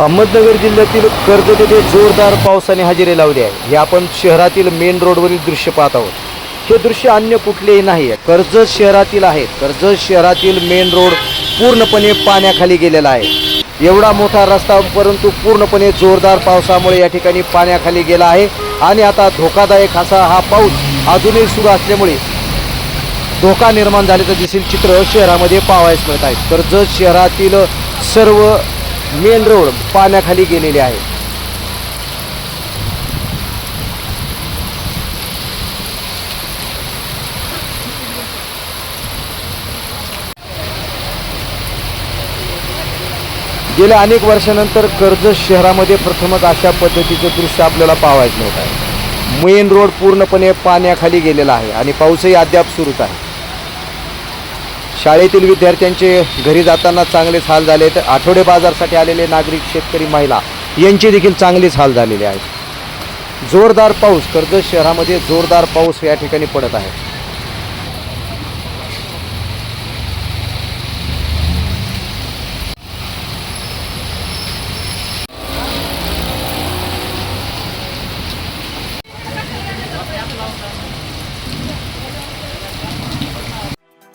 Ahmednagar जिल्ह्यातील कर्जत येथे जोरदार पावसाने हजेरी लावली आहे. हे आपण शहरातील मेन रोडवरील दृश्य पाहत आहोत. हे दृश्य अन्य कुठलेही नाही आहे. कर्जत शहरातील आहे. कर्जत शहरातील मेन रोड पूर्णपणे पाण्याखाली गेलेला आहे. एवढा मोठा रस्ता परंतु पूर्णपणे जोरदार पावसामुळे या ठिकाणी पाण्याखाली गेला आहे. आणि आता धोकादायक असा हा पाऊस अजूनही सुरू असल्यामुळे धोका निर्माण झाल्याचं दिसेल चित्र शहरामध्ये पाहावयास मिळत आहे. कर्जत शहरातील सर्व मेन रोड पाण्याखाली गेलेले आहे. गेल्या अनेक वर्षानंतर कर्जत शहरामध्ये प्रथमच अशा पद्धतीचं दृश्य आपल्याला पाहायचं होत आहे. मेन रोड पूर्णपणे पाण्याखाली गेलेला आहे आणि पाऊसही अद्याप सुरूच आहे. शाळेतील विद्यार्थ्यांचे घरी जाताना चांगलेच हाल झाले तर आठवडे बाजारसाठी आलेले नागरिक शेतकरी महिला यांचे देखील चांगलेच हाल झालेले आहेत जोरदार पाऊस कर्जत शहरामध्ये जोरदार पाऊस या ठिकाणी पडत आहे.